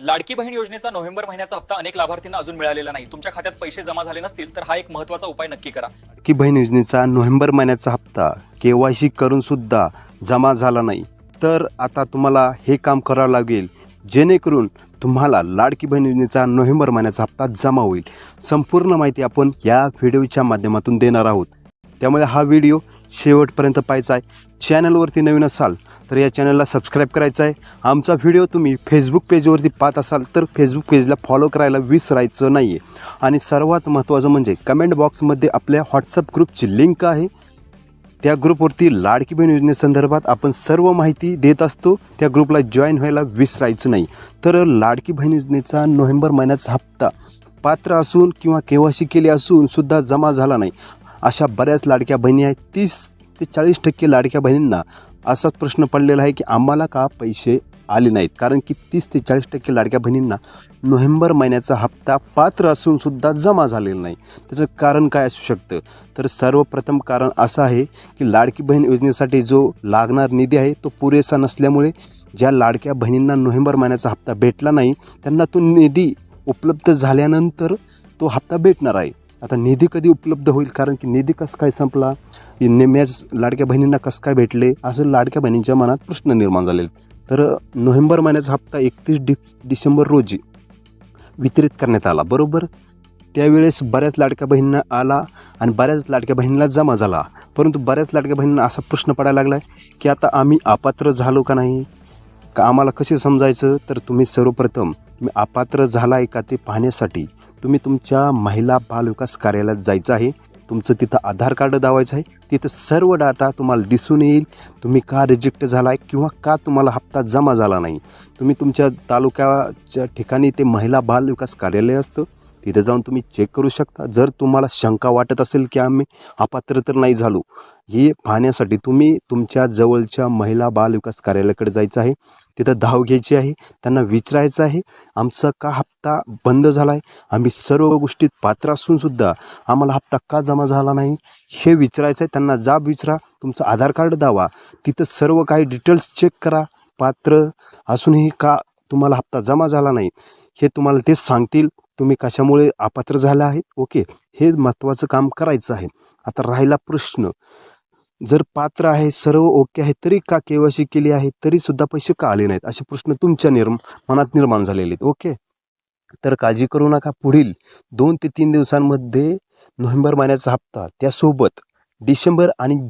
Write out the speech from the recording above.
लाडकी बहीण योजनेचा नोव्हेंबर महिन्याचा हप्ता अनेक लाभार्थींना अजून मिळालेला नाही. तुमच्या खात्यात पैसे जमा झाले नसतील तर हा एक महत्त्वाचा उपाय नक्की करा. लाडकी बहीण योजनेचा नोव्हेंबर महिन्याचा हप्ता केवायसी करून सुद्धा जमा झाला नाही. तर आता तुम्हाला हे काम करावं लागेल. जेणेकरून तुम्हाला लाडकी बहीण योजनेचा नोव्हेंबर महिन्याचा हप्ता जमा होईल. संपूर्ण माहिती आपण या व्हिडिओच्या माध्यमातून देणार आहोत. त्यामुळे हा व्हिडिओ शेवटपर्यंत पाहायचा आहे. चॅनलवरती नवीन असाल तर या चॅनलला सबस्क्राईब करायचं आहे. आमचा व्हिडिओ तुम्ही फेसबुक पेजवरती पाहत असाल तर फेसबुक पेजला फॉलो करायला विसरायचं नाही आहे आणि सर्वात महत्त्वाचं म्हणजे कमेंट बॉक्समध्ये आपल्या व्हॉट्सअप ग्रुपची लिंक आहे. त्या ग्रुपवरती लाडकी बहीण योजनेसंदर्भात आपण सर्व माहिती देत असतो. त्या ग्रुपला जॉईन व्हायला विसरायचं नाही. तर लाडकी बहीण योजनेचा नोव्हेंबर महिन्याचा हप्ता पात्र असून किंवा केव्हाशी केली असून सुद्धा जमा झाला नाही. अशा बऱ्याच लाडक्या बहिणी आहेत. तीस ते चाळीस टक्के लाडक्या बहिणींना असाच प्रश्न पडलेला आहे की आम्हाला का पैसे आले नाहीत? कारण की तीस ते चाळीस टक्के लाडक्या बहिणींना नोव्हेंबर महिन्याचा हप्ता पात्र असूनसुद्धा जमा झालेला नाही. त्याचं कारण काय असू शकतं? तर सर्वप्रथम कारण असं आहे की लाडकी बहीण योजनेसाठी जो लागणार निधी आहे तो पुरेसा नसल्यामुळे ज्या लाडक्या बहिणींना नोव्हेंबर महिन्याचा हप्ता भेटला नाही त्यांना तो निधी उपलब्ध झाल्यानंतर तो हप्ता भेटणार आहे. आता निधी कधी उपलब्ध होईल? कारण की निधी कसं काय संपला? नेम्याच लाडक्या बहिणींना कसं काय भेटले? असं लाडक्या बहिणींच्या मनात प्रश्न निर्माण झालेले तर नोव्हेंबर महिन्याचा हप्ता एकतीस डि डिसेंबर रोजी वितरित करण्यात आला बरोबर? त्यावेळेस बऱ्याच लाडक्या बहिणींना आला आणि बऱ्याच लाडक्या बहिणीला जमा झाला. परंतु बऱ्याच लाडक्या बहिणींना असा प्रश्न पडायला लागला आहे की आता आम्ही अपात्र झालो का नाही? का आम्हाला कसे समजायचं? तर तुम्ही सर्वप्रथम तुम्ही अपात्र झाला आहे का ते पाहण्यासाठी तुम्ही तुमच्या महिला बालविकास कार्यालयात जायचं आहे. तुमचं तिथं आधार कार्ड दावायचं आहे. तिथं सर्व डाटा तुम्हाला दिसून येईल. तुम्ही का रिजेक्ट झाला आहे किंवा का तुम्हाला हप्ता जमा झाला नाही? तुम्ही तुमच्या तालुक्याच्या ठिकाणी ते महिला बाल विकास कार्यालय असतं. तिथे जाऊन तुम्ही चेक करू शकता. जर तुम्हाला शंका वाटत असेल की आम्ही अपात्र तर नाही झालो हे पाहण्यासाठी तुम्ही तुमच्या जवळच्या महिला बाल विकास कार्यालयाकडे जायचं आहे. तिथं धाव घ्यायची आहे. त्यांना विचारायचं आहे आमचा का हप्ता बंद झाला आहे आम्ही सर्व गोष्टीत पात्र असूनसुद्धा आम्हाला हप्ता का जमा झाला नाही? हे विचारायचं आहे. त्यांना जाब विचारा. तुमचं आधार कार्ड दावा. तिथं सर्व काही डिटेल्स चेक करा. पात्र असूनही का तुम्हाला हप्ता जमा झाला नाही? हे तुम्हाला ते सांगतील तुम्ही कशामुळे अपात्र झाला आहे? ओके हे महत्त्वाचं काम करायचं आहे. आता राहिला प्रश्न. जर पात्र आहे सर्व ओके आहे तरी का केवायसी केली आहे तरी सुद्धा पैसे का आले नाहीत? असे प्रश्न तुमच्या निर्म मनात निर्माण झालेले आहेत. ओके. तर काळजी करू नका. पुढील दोन ते तीन दिवसांमध्ये नोव्हेंबर महिन्याचा हप्ता त्यासोबत डिसेंबर आणि